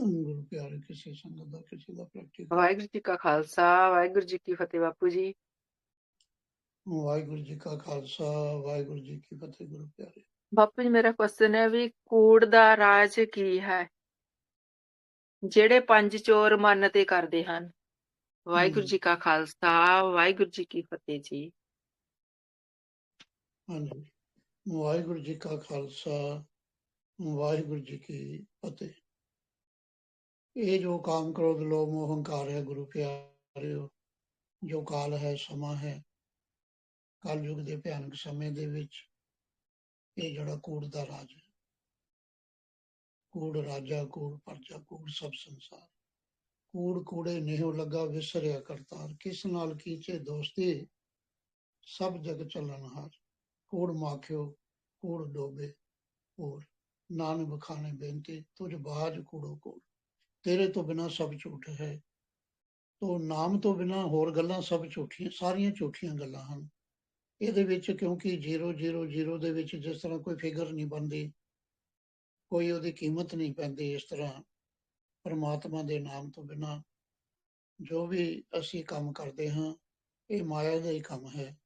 ਗੁਰੂ ਪਿਆਰੇ ਕਿਸੇ ਸੰਗਤ ਦਾ ਕਿਸੇ ਦਾ ਵਾਹਿਗੁਰੂ ਜੀ ਕਾ ਖਾਲਸਾ ਵਾਹਿਗੁਰੂ ਜੀ ਕੀ ਫਤਿਹ ਬਾਪੂ ਜੀ। ਵਾਹਿਗੁਰੂ ਜੀ ਕਾ ਖਾਲਸਾ ਵਾਹਿਗੁਰੂ ਜੀ ਕੀ ਫਤਿਹ ਗੁਰੂ ਪਿਆਰੇ। ਬਾਪੂ ਜੀ ਮੇਰਾ ਕੁਐਸਚਨ ਹੈ ਵੀ ਕੂੜ ਦਾ ਰਾਜ ਕੀ ਹੈ? ਜਿਹੜੇ ਪੰਜ ਚੋਰ ਮਨ ਤੇ ਕਰਦੇ ਹਨ। ਵਾਹਿਗੁਰੂ। ਜੀ ਕਾ ਖਾਲਸਾ ਵਾਹਿਗੁਰੂ ਜੀ ਕੀ ਫਤਿਹ ਜੀ। ਹਾਂਜੀ। ਵਾਹਿਗੁਰੂ ਜੀ ਕਾ ਖਾਲਸਾ ਵਾਹਿਗੁਰੂ ਜੀ ਕੀ ਫਤਿਹ। ਇਹ ਜੋ ਕਾਮ ਕ੍ਰੋਧ, ਲੋਭ, ਮੋਹ, ਹੰਕਾਰ ਹੈ, ਗੁਰੂ ਪਿਆਰਿਓ, ਜੋ ਕਾਲ ਹੈ, ਸਮਾਂ ਹੈ, ਕਲਯੁਗ ਦੇ ਭਿਆਨਕ ਸਮੇਂ ਦੇ ਵਿੱਚ, ਇਹ ਜਿਹੜਾ ਕੂੜ ਦਾ ਰਾਜ ਹੈ। ਕੂੜ ਰਾਜਾ, ਕੂੜ ਪਰਜਾ, ਕੂੜ ਸਭ ਸੰਸਾਰ। ਕੂੜ ਕੂੜੇ ਨਿਹੋ ਲੱਗਾ, ਵਿਸਰਿਆ ਕਰਤਾਰ। ਕਿਸ ਨਾਲ ਕੀਚੇ ਦੋਸਤੀ? ਸਭ ਜਗ ਚੱਲਣ ਹਾਰ। ਕੂੜ ਮਾਖਿਓ, ਕੂੜ ਡੋਬੇ ਹੋਰ। ਨਾਨਕ ਬਖਾਨੇ ਬੇਨਤੀ, ਤੁਝ ਬਾਜ ਕੂੜੋ ਕੂੜ। ਤੇਰੇ ਤੋਂ ਬਿਨਾ ਸਭ ਝੂਠ ਹੈ। ਤੋ ਨਾਮ ਤੋਂ ਬਿਨਾ ਹੋਰ ਗੱਲਾਂ ਸਭ ਝੂਠੀਆਂ, ਸਾਰੀਆਂ ਝੂਠੀਆਂ ਗੱਲਾਂ ਹਨ। ਇਹਦੇ ਵਿੱਚ ਕਿਉਂਕਿ 000 ਦੇ ਵਿੱਚ ਜਿਸ ਤਰ੍ਹਾਂ ਕੋਈ ਫਿਗਰ ਨਹੀਂ ਬਣਦੀ, ਕੋਈ ਉਹਦੀ ਕੀਮਤ ਨਹੀਂ ਪੈਂਦੀ ਇਸ ਤਰ੍ਹਾਂ ਪਰਮਾਤਮਾ ਦੇ ਨਾਮ ਤੋਂ ਬਿਨਾ, ਜੋ ਵੀ ਅਸੀਂ ਕੰਮ ਕਰਦੇ ਹਾਂ, ਇਹ ਮਾਇਆ ਦਾ ਹੀ ਕੰਮ ਹੈ।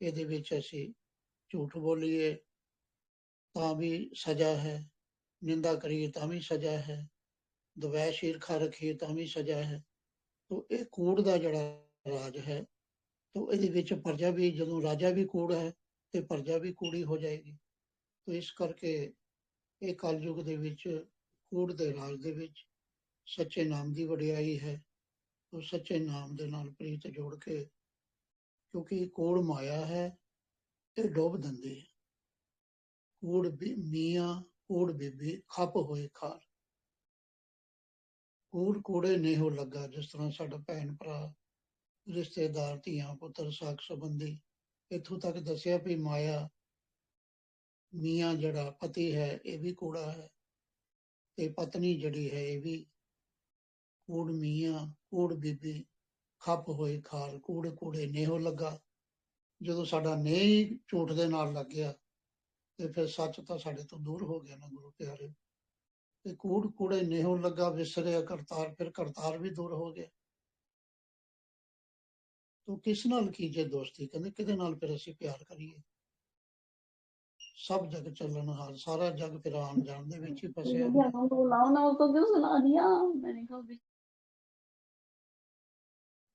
ਇਹਦੇ ਵਿੱਚ ਅਸੀਂ ਝੂਠ ਬੋਲੀਏ ਤਾਂ ਵੀ ਸਜ਼ਾ ਹੈ, ਨਿੰਦਾ ਕਰੀਏ ਤਾਂ ਵੀ ਸਜ਼ਾ ਹੈ। ਦਵੈਸ਼ ਈਰਖਾ ਰੱਖੀਏ ਤਾਂ ਵੀ ਸਜ਼ਾ ਹੈ। ਤੋ ਇਹ ਕੂੜ ਦਾ ਜਿਹੜਾ ਰਾਜ ਹੈ, ਤੋ ਇਹਦੇ ਵਿੱਚ ਪਰਜਾ ਵੀ, ਜਦੋਂ ਰਾਜਾ ਵੀ ਕੂੜ ਹੈ, ਤੇ ਪਰਜਾ ਵੀ ਕੂੜੀ ਹੋ ਜਾਏਗੀ। ਤੋ ਇਸ ਕਰਕੇ ਇਹ ਕਲਯੁਗ ਦੇ ਵਿੱਚ, ਕੂੜ ਦੇ ਰਾਜ ਦੇ ਵਿੱਚ ਸੱਚੇ ਨਾਮ ਦੀ ਵਡਿਆਈ ਹੈ। ਉਹ ਸੱਚੇ ਨਾਮ ਦੇ ਨਾਲ ਪ੍ਰੀਤ ਜੋੜ ਕੇ, ਕਿਉਂਕਿ ਕੋੜ ਮਾਇਆ ਹੈ ਇਹ ਡੋਬ ਦਿੰਦੀ ਹੈ ਕੂੜ ਵੀ ਮੀਆਂ, ਕੂੜ ਬੀਬੀ ਖੱਪ ਹੋਏ ਖਾਰ ਕੂੜ ਕੂੜੇ ਨਹੀਂ ਹੋ ਲੱਗਾ, ਜਿਸ ਤਰ੍ਹਾਂ ਸਾਡਾ ਭੈਣ ਭਰਾ ਰਿਸ਼ਤੇਦਾਰ, ਧੀਆਂ, ਪੁੱਤਰ, ਸਾਕ ਸੰਬੰਧੀ ਇੱਥੋਂ ਤੱਕ ਦੱਸਿਆ ਵੀ ਮਾਇਆ, ਮੀਆਂ ਜਿਹੜਾ ਪਤੀ ਹੈ, ਇਹ ਵੀ ਕੂੜਾ ਹੈ ਤੇ ਪਤਨੀ ਜਿਹੜੀ ਹੈ, ਇਹ ਵੀ ਕੂੜ ਮੀਆਂ, ਕੂੜ ਬੀਬੀ, ਖੱਪ ਹੋਏ ਖਾਰ ਕੂੜ ਕੂੜੇ ਨੇਹੋ ਲੱਗਾ। ਜਦੋਂ ਸਾਡਾ ਨੇ ਝੂਠ ਦੇ ਨਾਲ ਲੱਗ ਗਿਆ ਤੇ ਫਿਰ ਸੱਚ ਤਾਂ ਸਾਡੇ ਤੋਂ ਦੂਰ ਹੋ ਗਿਆ ਨਾ, ਗੁਰੂ ਪਿਆਰੇ। ਕਿ ਕੂੜ ਕੂੜੇ ਨੇਹੋਂ ਲੱਗਾ ਵਿਸਰਿਆ ਕਰਤਾਰ ਫਿਰ ਕਰਤਾਰ ਵੀ ਦੂਰ ਹੋ ਗਿਆ। ਤੂੰ ਕਿਸ ਨਾਲ ਕੀਜੇ ਦੋਸਤੀ? ਕਹਿੰਦੇ ਕਿਹਦੇ ਨਾਲ ਫਿਰ ਅਸੀਂ ਪਿਆਰ ਕਰੀਏ? ਸਭ ਜਗ ਚੱਲਣ ਹਾਲ ਸਾਰਾ ਜਗ ਫਿਰ ਆਣ ਜਾਣ ਦੇ ਵਿੱਚ ਹੀ ਫਸਿਆ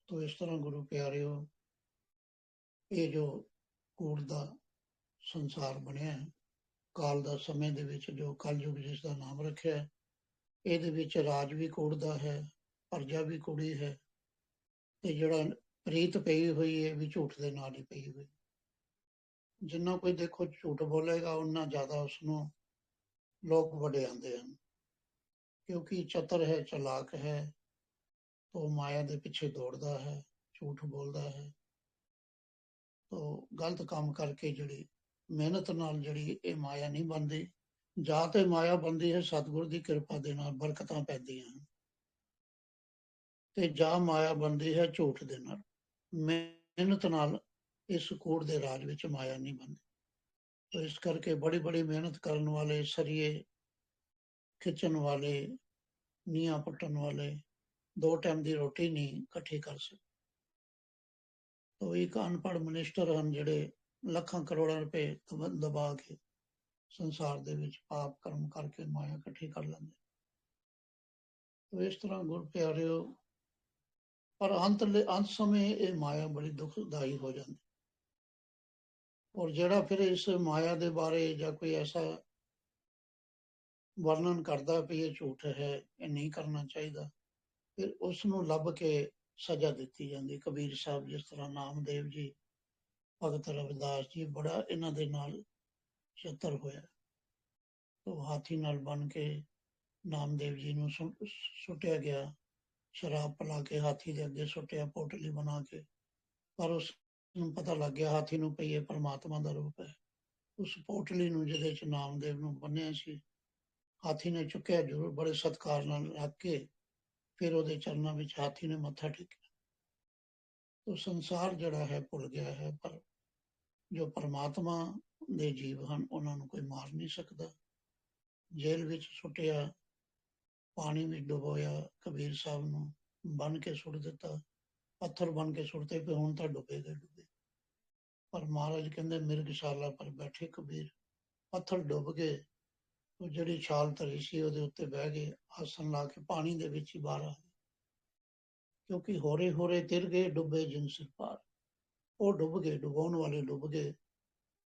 ਤੋ ਇਸ ਤਰ੍ਹਾਂ ਗੁਰੂ ਪਿਆਰਿਓ ਇਹ ਜੋ ਕੂੜ ਦਾ ਸੰਸਾਰ ਬਣਿਆ ਹੈ ਕਾਲ ਦਾ ਸਮੇਂ ਦੇ ਵਿੱਚ ਜੋ ਕਲਯੁਗ ਜਿਸ ਦਾ ਨਾਮ ਰੱਖਿਆ ਇਹਦੇ ਵਿੱਚ ਰਾਜ ਵੀ ਕੋੜਦਾ ਹੈ, ਪਰਜਾ ਵੀ ਕੁੜੀ ਹੈ ਤੇ ਜਿਹੜਾ ਪ੍ਰੀਤ ਪਈ ਹੋਈ ਹੈ ਵੀ ਝੂਠ ਦੇ ਨਾਲ ਹੀ ਪਈ ਹੋਈ ਜਿੰਨਾ ਕੋਈ ਦੇਖੋ ਝੂਠ ਬੋਲੇਗਾ ਉਨਾ ਜ਼ਿਆਦਾ ਉਸ ਨੂੰ ਲੋਕ ਵਡਿਆਉਂਦੇ ਹਨ। ਕਿਉਂਕਿ ਚਤਰ ਹੈ, ਚਲਾਕ ਹੈ ਉਹ ਮਾਇਆ ਦੇ ਪਿੱਛੇ ਦੌੜਦਾ ਹੈ, ਝੂਠ ਬੋਲਦਾ ਹੈ। ਤੋ ਗਲਤ ਕੰਮ ਕਰਕੇ ਜਿਹੜੀ ਮਿਹਨਤ ਨਾਲ ਜਿਹੜੀ ਇਹ ਮਾਇਆ ਨਹੀਂ ਬਣਦੀ, ਜਾਂ ਤੇ ਮਾਇਆ ਬਣਦੀ ਹੈ, ਸਤਿਗੁਰ ਦੀ ਕਿਰਪਾ ਦੇ ਨਾਲ ਬਰਕਤਾਂ ਪੈਂਦੀਆਂ ਹਨ। ਤੇ ਜਾਂ ਮਾਇਆ ਬਣਦੀ ਹੈ ਝੂਠ ਦੇ ਨਾਲ। ਮਿਹਨਤ ਨਾਲ ਇਸ ਕੂੜ ਦੇ ਰਾਜ ਵਿੱਚ ਮਾਇਆ ਨਹੀਂ ਬਣਦੀ। ਤੋ ਇਸ ਕਰਕੇ ਬੜੀ ਬੜੀ ਮਿਹਨਤ ਕਰਨ ਵਾਲੇ, ਸਰੀਏ ਖਿੱਚਣ ਵਾਲੇ, ਨੀਹਾਂ ਪੁੱਟਣ ਵਾਲੇ, ਦੋ ਟਾਈਮ ਦੀ ਰੋਟੀ ਨਹੀਂ ਇਕੱਠੀ ਕਰ ਸਕਦੇ। ਤੋ ਇੱਕ ਅਨਪੜ੍ਹ ਮਨਿਸਟਰ ਹਨ ਜਿਹੜੇ ਲੱਖਾਂ ਕਰੋੜਾਂ ਰੁਪਏ ਦਬ- ਦਬਾ ਕੇ ਸੰਸਾਰ ਦੇ ਵਿੱਚ ਪਾਪ ਕਰਮ ਕਰਕੇ ਮਾਇਆ ਇਕੱਠੀ ਕਰ ਲੈਂਦੇ। ਇਸ ਤਰ੍ਹਾਂ ਗੁਰ ਪਿਆਰਿਓ ਪਰ ਅੰਤ ਅੰਤ ਸਮੇਂ ਇਹ ਮਾਇਆ ਬੜੀ ਦੁਖਦਾਈ ਹੋ ਜਾਂਦੀ। ਔਰ ਜਿਹੜਾ ਫਿਰ ਇਸ ਮਾਇਆ ਦੇ ਬਾਰੇ ਜਾਂ ਕੋਈ ਐਸਾ ਵਰਣਨ ਕਰਦਾ ਵੀ ਇਹ ਝੂਠ ਹੈ, ਇਹ ਨਹੀਂ ਕਰਨਾ ਚਾਹੀਦਾ, ਫਿਰ ਉਸ ਨੂੰ ਲੱਭ ਕੇ ਸਜ਼ਾ ਦਿੱਤੀ ਜਾਂਦੀ। ਕਬੀਰ ਸਾਹਿਬ ਜਿਸ ਤਰ੍ਹਾਂ ਨਾਮਦੇਵ ਜੀ ਭਗਤ ਰਵਿਦਾਸ ਜੀ ਬੜਾ ਇਹਨਾਂ ਦੇ ਨਾਲ ਚਤਰ ਹੋਇਆ। ਉਹ ਹਾਥੀ ਨਾਲ ਬਨ ਕੇ ਨਾਮਦੇਵ ਜੀ ਨੂੰ ਸੁੱਟਿਆ ਗਿਆ। ਸ਼ਰਾਬ ਪਿਲਾ ਕੇ ਹਾਥੀ ਦੇ ਅੱਗੇ ਸੁੱਟਿਆ, ਪੋਟਲੀ ਬਣਾ ਕੇ। ਪਰ ਉਸ ਨੂੰ ਪਤਾ ਲੱਗ ਗਿਆ ਹਾਥੀ ਨੂੰ ਪਈ ਇਹ ਪਰਮਾਤਮਾ ਦਾ ਰੂਪ ਹੈ। ਉਸ ਪੋਟਲੀ ਨੂੰ ਜਿਹਦੇ ਚ ਨਾਮਦੇਵ ਨੂੰ ਬੰਨਿਆ ਸੀ, ਹਾਥੀ ਨੇ ਚੁੱਕਿਆ ਜ਼ਰੂਰ ਬੜੇ ਸਤਿਕਾਰ ਨਾਲ ਰੱਖ ਕੇ ਫਿਰ ਉਹਦੇ ਚਰਨਾਂ ਵਿੱਚ ਹਾਥੀ ਨੇ ਮੱਥਾ ਟੇਕਿਆ। ਉਹ ਸੰਸਾਰ ਜਿਹੜਾ ਹੈ ਭੁੱਲ ਗਿਆ ਹੈ, ਪਰ ਜੋ ਪਰਮਾਤਮਾ ਦੇ ਜੀਵ ਹਨ, ਉਹਨਾਂ ਨੂੰ ਕੋਈ ਮਾਰ ਨਹੀਂ ਸਕਦਾ। ਜੇਲ੍ਹ ਵਿੱਚ ਸੁੱਟਿਆ, ਪਾਣੀ ਵਿੱਚ ਡੁਬੋਇਆ, ਕਬੀਰ ਸਾਹਿਬ ਨੂੰ ਬੰਨ ਕੇ ਸੁੱਟ ਦਿੱਤਾ, ਪੱਥਰ ਬਣ ਕੇ ਸੁੱਟਦੇ ਪਏ, ਹੁਣ ਤਾਂ ਡੁੱਬੇ ਗਏ, ਡੁੱਬੇ। ਪਰ ਮਹਾਰਾਜ ਕਹਿੰਦੇ, ਮਿਰਗਸ਼ਾਲਾ ਪਰ ਬੈਠੇ ਕਬੀਰ। ਪੱਥਰ ਡੁੱਬ ਗਏ, ਉਹ ਜਿਹੜੀ ਛਾਲ ਧਰੀ ਸੀ, ਉਹਦੇ ਉੱਤੇ ਬਹਿ ਗਏ, ਆਸਣ ਲਾ ਕੇ ਪਾਣੀ ਦੇ ਵਿੱਚ ਹੀ ਬਾਹਰ ਆ ਗਏ। ਕਿਉਂਕਿ ਹੋਰੇ ਹੋਰੇ ਤਿਰ ਗਏ, ਡੁੱਬੇ ਜਿਨ ਸਿਰ ਪਾਰ। ਉਹ ਡੁੱਬ ਗਏ, ਡੁਬਾਉਣ ਵਾਲੇ ਡੁੱਬ ਗਏ।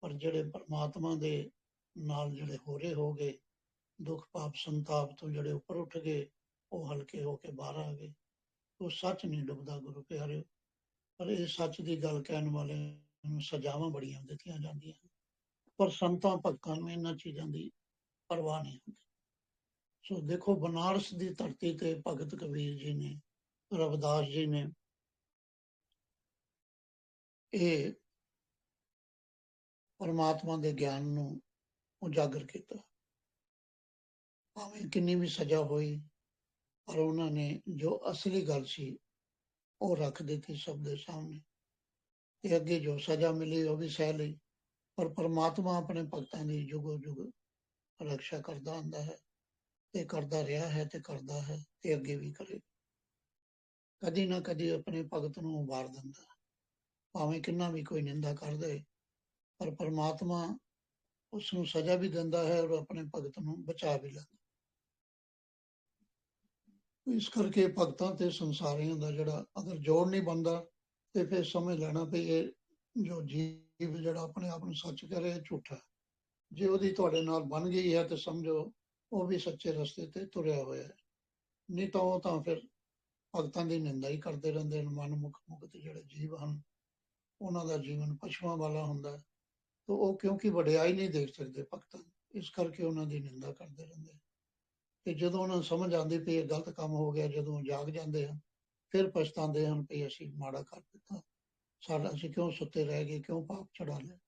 ਪਰ ਜਿਹੜੇ ਪਰਮਾਤਮਾ ਦੇ ਨਾਲ ਜਿਹੜੇ ਹੋਰੇ ਹੋ ਗਏ, ਦੁੱਖ, ਪਾਪ, ਸੰਤਾਪ ਤੋਂ ਜਿਹੜੇ ਉੱਪਰ ਉੱਠ ਗਏ, ਉਹ ਹਲਕੇ ਹੋ ਕੇ ਬਾਹਰ ਆ ਗਏ। ਉਹ ਸੱਚ ਨਹੀਂ ਡੁੱਬਦਾ ਗੁਰੂ ਪਿਆਰਿਓ। ਪਰ ਇਹ ਸੱਚ ਦੀ ਗੱਲ ਕਹਿਣ ਵਾਲੇ ਨੂੰ ਸਜ਼ਾਵਾਂ ਬੜੀਆਂ ਦਿੱਤੀਆਂ ਜਾਂਦੀਆਂ ਪਰ ਸੰਤਾਂ, ਭਗਤਾਂ ਨੂੰ ਇਹਨਾਂ ਚੀਜ਼ਾਂ ਦੀ ਪਰਵਾਹ ਨਹੀਂ ਹੁੰਦੀ। ਸੋ ਦੇਖੋ, ਬਨਾਰਸ ਦੀ ਧਰਤੀ ਤੇ ਭਗਤ ਕਬੀਰ ਜੀ ਨੇ, ਰਵਿਦਾਸ ਜੀ ਨੇ ਇਹ ਪਰਮਾਤਮਾ ਦੇ ਗਿਆਨ ਨੂੰ ਉਜਾਗਰ ਕੀਤਾ। ਭਾਵੇਂ ਕਿੰਨੀ ਵੀ ਸਜ਼ਾ ਹੋਈ, ਪਰ ਉਹਨਾਂ ਨੇ ਜੋ ਅਸਲੀ ਗੱਲ ਸੀ, ਉਹ ਰੱਖ ਦਿੱਤੀ ਸਭ ਦੇ ਸਾਹਮਣੇ। ਤੇ ਅੱਗੇ ਜੋ ਸਜ਼ਾ ਮਿਲੀ, ਉਹ ਵੀ ਸਹਿ ਲਈ। ਪਰ ਪਰਮਾਤਮਾ ਆਪਣੇ ਭਗਤਾਂ ਦੀ ਜੁਗੋ ਜੁਗ ਰੱਖਿਆ ਕਰਦਾ ਹੁੰਦਾ ਹੈ। ਤੇ ਕਰਦਾ ਰਿਹਾ ਹੈ ਤੇ ਕਰਦਾ ਹੈ ਤੇ ਅੱਗੇ ਵੀ ਕਰੇ। ਕਦੀ ਨਾ ਕਦੀ ਆਪਣੇ ਭਗਤ ਨੂੰ ਉਭਾਰ ਦਿੰਦਾ। ਹੈ। ਭਾਵੇਂ ਕਿੰਨਾ ਵੀ ਕੋਈ ਨਿੰਦਾ ਕਰ ਦੇ ਪਰ ਪਰਮਾਤਮਾ ਉਸ ਨੂੰ ਸਜ਼ਾ ਵੀ ਦਿੰਦਾ ਹੈ ਔਰ ਆਪਣੇ ਭਗਤ ਨੂੰ ਬਚਾ ਵੀ ਲੈਂਦਾ ਇਸ ਕਰਕੇ ਭਗਤਾਂ ਤੇ ਸੰਸਾਰੀਆਂ ਦਾ ਜਿਹੜਾ ਅਗਰ ਜੋੜ ਨਹੀਂ ਬੰਦਾ ਤੇ ਫਿਰ ਸਮਝ ਲੈਣਾ ਵੀ ਇਹ ਜੋ ਜੀਵ ਜਿਹੜਾ ਆਪਣੇ ਆਪ ਨੂੰ ਸੱਚ ਕਹ ਰਿਹਾ ਝੂਠਾ ਜੇ ਉਹਦੀ ਤੁਹਾਡੇ ਨਾਲ ਬਣ ਗਈ ਹੈ ਤੇ ਸਮਝੋ ਉਹ ਵੀ ਸੱਚੇ ਰਸਤੇ ਤੇ ਤੁਰਿਆ ਹੋਇਆ ਹੈ। ਨਹੀਂ ਤਾਂ ਉਹ ਤਾਂ ਫਿਰ ਭਗਤਾਂ ਦੀ ਨਿੰਦਾ ਹੀ ਕਰਦੇ ਰਹਿੰਦੇ ਹਨ ਮਨ ਮੁਖ ਮੁਕਤ ਜਿਹੜੇ ਜੀਵ ਹਨ। ਉਹਨਾਂ ਦਾ ਜੀਵਨ ਪਸ਼ੂਆਂ ਵਾਲਾ ਹੁੰਦਾ ਹੈ। ਤੇ ਉਹ ਕਿਉਂਕਿ ਵਡਿਆਈ ਨਹੀਂ ਦੇਖ ਸਕਦੇ ਭਗਤਾਂ ਦੀ, ਇਸ ਕਰਕੇ ਉਹਨਾਂ ਦੀ ਨਿੰਦਾ ਕਰਦੇ ਰਹਿੰਦੇ ਤੇ ਜਦੋਂ ਉਹਨਾਂ ਨੂੰ ਸਮਝ ਆਉਂਦੀ ਵੀ ਇਹ ਗਲਤ ਕੰਮ ਹੋ ਗਿਆ ਜਦੋਂ ਜਾਗ ਜਾਂਦੇ ਹਨ ਫਿਰ ਪਛਤਾਉਂਦੇ ਹਨ ਵੀ ਅਸੀਂ ਮਾੜਾ ਕਰ ਦਿੱਤਾ। ਸਾਡਾ ਅਸੀਂ ਕਿਉਂ ਸੁੱਤੇ ਰਹਿ ਗਏ ਕਿਉਂ ਪਾਪ ਚੜਾ ਲਿਆ?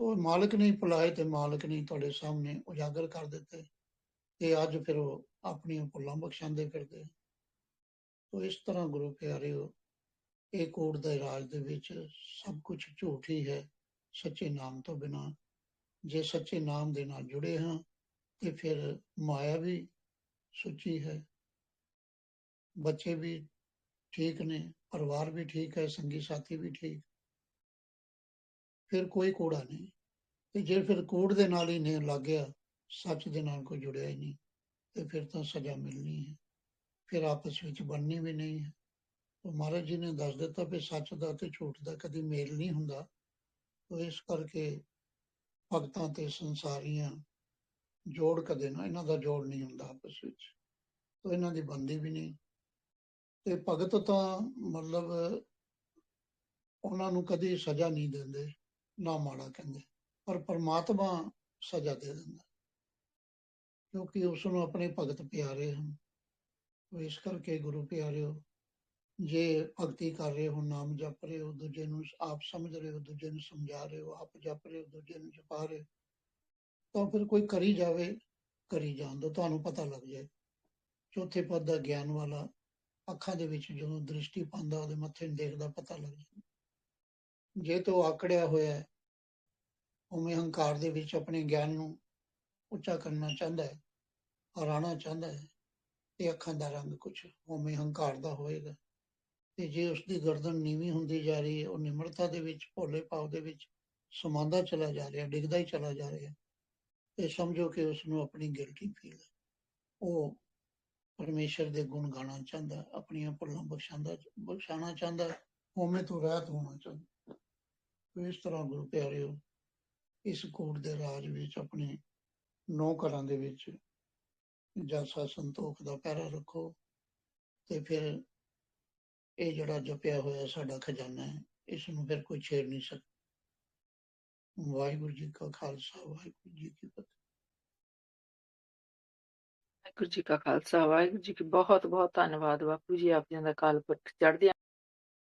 ਉਹ ਮਾਲਕ ਨੇ ਭੁਲਾਏ ਤੇ ਮਾਲਕ ਨੇ ਤੁਹਾਡੇ ਸਾਹਮਣੇ ਉਜਾਗਰ ਕਰ ਦਿੱਤੇ। ਤੇ ਅੱਜ ਫਿਰ ਉਹ ਆਪਣੀਆਂ ਭੁੱਲਾਂ ਬਖਸ਼ਾਂਦੇ ਫਿਰਦੇ ਤੋ ਇਸ ਤਰ੍ਹਾਂ ਗੁਰੂ ਪਿਆਰਿਓ ਇਹ ਕੋਟ ਦੇ ਰਾਜ ਦੇ ਵਿੱਚ ਸਭ ਕੁਝ ਝੂਠ ਹੀ ਹੈ, ਸੱਚੇ ਨਾਮ ਤੋਂ ਬਿਨਾ। ਜੇ ਸੱਚੇ ਨਾਮ ਦੇ ਨਾਲ ਜੁੜੇ ਹਾਂ, ਤੇ ਫਿਰ ਮਾਇਆ ਵੀ ਸੁੱਚੀ ਹੈ। ਬੱਚੇ ਵੀ ਠੀਕ ਨੇ, ਪਰਿਵਾਰ ਵੀ ਠੀਕ ਹੈ, ਸੰਗੀ ਸਾਥੀ ਵੀ ਠੀਕ। ਫਿਰ ਕੋਈ ਕੋੜਾ ਨਹੀਂ। ਤੇ ਜੇ ਫਿਰ ਕੋੜ ਦੇ ਨਾਲ ਹੀ ਨੇ ਲੱਗ ਗਿਆ, ਸੱਚ ਦੇ ਨਾਲ ਕੋਈ ਜੁੜਿਆ ਹੀ ਨਹੀਂ, ਤੇ ਫਿਰ ਤਾਂ ਸਜ਼ਾ ਮਿਲਣੀ ਹੈ। ਫਿਰ ਆਪਸ ਵਿੱਚ ਬਣਨੀ ਵੀ ਨਹੀਂ ਹੈ। ਉਹ ਮਹਾਰਾਜ ਜੀ ਨੇ ਦੱਸ ਦਿੱਤਾ ਵੀ ਸੱਚ ਦਾ ਤੇ ਝੂਠ ਦਾ ਕਦੀ ਮੇਲ ਨਹੀਂ ਹੁੰਦਾ। ਤੋ ਇਸ ਕਰਕੇ ਭਗਤਾਂ ਤੇ ਸੰਸਾਰੀਆਂ ਜੋੜ ਕਦੇ ਨਾ ਇਹਨਾਂ ਦਾ ਜੋੜ ਨਹੀਂ ਹੁੰਦਾ ਆਪਸ ਵਿੱਚ। ਤੋ ਇਹਨਾਂ ਦੀ ਬੰਦੀ ਵੀ ਨਹੀਂ। ਤੇ ਭਗਤ ਤਾਂ ਮਤਲਬ ਉਹਨਾਂ ਨੂੰ ਕਦੀ ਸਜ਼ਾ ਨਹੀਂ ਦਿੰਦੇ, ਨਾ ਮਾੜਾ ਕਹਿੰਦੇ, ਪਰ ਪਰਮਾਤਮਾ ਸਜ਼ਾ ਦੇ ਦਿੰਦਾ। ਕਿਉਂਕਿ ਉਸ ਨੂੰ ਆਪਣੇ ਭਗਤ ਪਿਆਰੇ ਹਨ। ਇਸ ਕਰਕੇ ਗੁਰੂ ਪਿਆਰਿਓ ਜੇ ਭਗਤੀ ਕਰ ਰਹੇ ਹੋ ਨਾਮ ਜਪ ਰਹੇ ਹੋ ਦੂਜੇ ਨੂੰ ਆਪ ਸਮਝ ਰਹੇ ਹੋ ਦੂਜੇ ਨੂੰ ਸਮਝਾ ਰਹੇ ਹੋ ਆਪ ਜਪ ਰਹੇ ਹੋ ਦੂਜੇ ਨੂੰ ਜਪਾ ਰਹੇ ਹੋ, ਤਾਂ ਫਿਰ ਕੋਈ ਕਰੀ ਜਾਵੇ ਕਰੀ ਜਾਣ ਦੋ ਤੁਹਾਨੂੰ ਪਤਾ ਲੱਗ ਜਾਏ। ਚੌਥੇ ਪਦ ਦਾ ਗਿਆਨ ਵਾਲਾ ਅੱਖਾਂ ਦੇ ਵਿੱਚ ਜਦੋਂ ਦ੍ਰਿਸ਼ਟੀ ਪਾਉਂਦਾ ਉਹਦੇ ਮੱਥੇ ਨੂੰ ਦੇਖਦਾ ਪਤਾ ਲੱਗ ਜਾਂਦਾ। ਜੇ ਤਾਂ ਉਹ ਆਕੜਿਆ ਹੋਇਆ ਹੈ ਉਵੇਂ ਹੰਕਾਰ ਦੇ ਵਿੱਚ ਆਪਣੇ ਗਿਆਨ ਨੂੰ ਉੱਚਾ ਕਰਨਾ ਚਾਹੁੰਦਾ ਹੈ ਹਰਾਣਾ ਚਾਹੁੰਦਾ ਹੈ ਤੇ ਅੱਖਾਂ ਦਾ ਰੰਗ ਕੁਛ ਉਵੇਂ ਹੰਕਾਰ ਦਾ ਹੋਏਗਾ। ਤੇ ਜੇ ਉਸ ਦੀ ਗਰਦਨ ਨੀਵੀਂ ਹੁੰਦੀ ਜਾ ਰਹੀ ਹੈ ਉਹ ਨਿਮਰਤਾ ਦੇ ਵਿੱਚ ਭੋਲੇ ਭਾਵ ਦੇ ਵਿੱਚ ਸਮਾਂਦਾ ਚਲਾ ਜਾ ਰਿਹਾ ਡਿੱਗਦਾ ਹੀ ਚਲਾ ਜਾ ਰਿਹਾ ਤੇ ਸਮਝੋ ਕਿ ਉਸ ਨੂੰ ਆਪਣੀ ਗਿਲਟੀ ਫੀਲ ਹੈ ਉਹ ਪਰਮੇਸ਼ਰ ਦੇ ਗੁਣ ਗਾਣਾ ਚਾਹੁੰਦਾ ਆਪਣੀਆਂ ਭੁੱਲਾਂ ਬਖਸ਼ਾਉਂਦਾ ਬਖਸ਼ਾਣਾ ਚਾਹੁੰਦਾ ਹੈ, ਤੋਂ ਰਹਿਤ ਹੋਣਾ ਚਾਹੁੰਦਾ ਹੈ। ਇਸ ਤਰ੍ਹਾਂ ਗੁਰੂ ਪਿਆਰਿਓ ਇਸ ਕੋਟ ਦੇ ਰਾਜ ਵਿੱਚ ਆਪਣੇ ਨੌ ਘਰਾਂ ਦੇ ਵਿੱਚ ਜਲਸਾ ਸੰਤੋਖ ਦਾ ਪਹਿਰਾ ਰੱਖੋ ਤੇ ਫਿਰ ਇਹ ਜਿਹੜਾ ਜਪਿਆ ਹੋਇਆ ਸਾਡਾ ਖਜ਼ਾਨਾ ਹੈ ਇਸ ਨੂੰ ਫਿਰ ਕੋਈ ਛੇੜ ਨਹੀਂ ਸਕਦਾ। ਵਾਹਿਗੁਰੂ ਜੀ ਕਾ ਖਾਲਸਾ, ਵਾਹਿਗੁਰੂ ਜੀ ਕੀ ਫਤਿਹ। ਵਾਹਿਗੁਰੂ ਜੀ ਕਾ ਖਾਲਸਾ, ਵਾਹਿਗੁਰੂ ਜੀ ਕੀ ਬਹੁਤ ਬਹੁਤ ਧੰਨਵਾਦ। ਬਾਪੂ ਜੀ ਆਪ ਜੀ ਦਾ ਕਾਲ ਪੁਰਖ ਚੜ੍ਹਦੀ